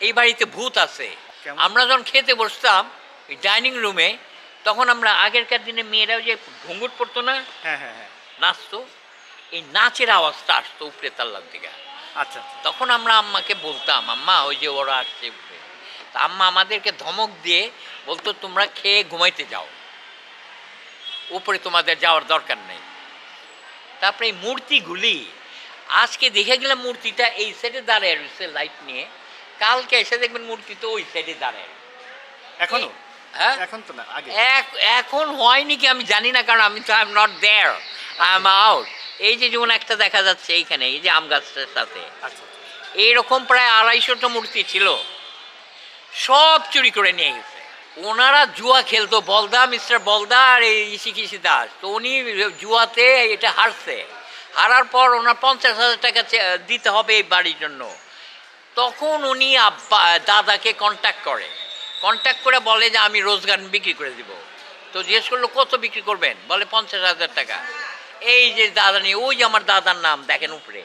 এই বাড়িতে ভূত আছে। আমরা যখন খেতে বসতাম ওই ডাইনিং রুমে তখন আমরা আগেরকার দিনে মেয়েরাও যে ঘুঙ্গুট পড়তো না হ্যাঁ হ্যাঁ হ্যাঁ। নাচতো এই নাচের আওয়াজটা আসতো উপরে তাল্লার দিকে। আচ্ছা আচ্ছা। তখন আমরা আম্মাকে বলতাম আম্মা ওই যে ওরা আসছে উপরে। তা আম্মা আমাদেরকে ধমক দিয়ে বলতো তোমরা খেয়ে ঘুমাইতে যাও। উপরে তোমাদের যাওয়ার দরকার নেই। তারপরে এই মূর্তিগুলি আজকে দেখে গেলাম মূর্তিটা এই সাইডে দাঁড়ায় রয়েছে লাইট নিয়ে। কালকে এসে দেখবেন মূর্তি তো ওই সাইডে দাঁড়ায়। এখনও? হ্যাঁ? এখন তো না আগে। এখন হয়নি কি আমি জানি না কারণ আমি তো I am not there I am out এই যে যেমন একটা দেখা যাচ্ছে এইখানে এই যে আম গাছটার সাথে। আচ্ছা আচ্ছা। এইরকম প্রায় আড়াইশোটা মূর্তি ছিল। সব চুরি করে নিয়ে গেছে। ওনারা জুয়া খেলতো বলদা মিস্টার বলদা আর এই ইসিকিসি দাস। তো উনি জুয়াতে এটা হারছে। হারার পর ওনার পঞ্চাশ হাজার টাকা দিতে হবে এই বাড়ির জন্য। তখন উনি আব্বা, দাদাকে কন্ট্যাক্ট করে। কন্ট্যাক্ট করে বলে যে, আমি রোজগার বিক্রি করে দিব। তো জিজ্ঞেস করল, কত বিক্রি করবেন? বলে, পঞ্চাশ হাজার টাকা। এই যে দাদা নিয়ে, ওই যে আমার দাদার নাম, দেখেন উপরে।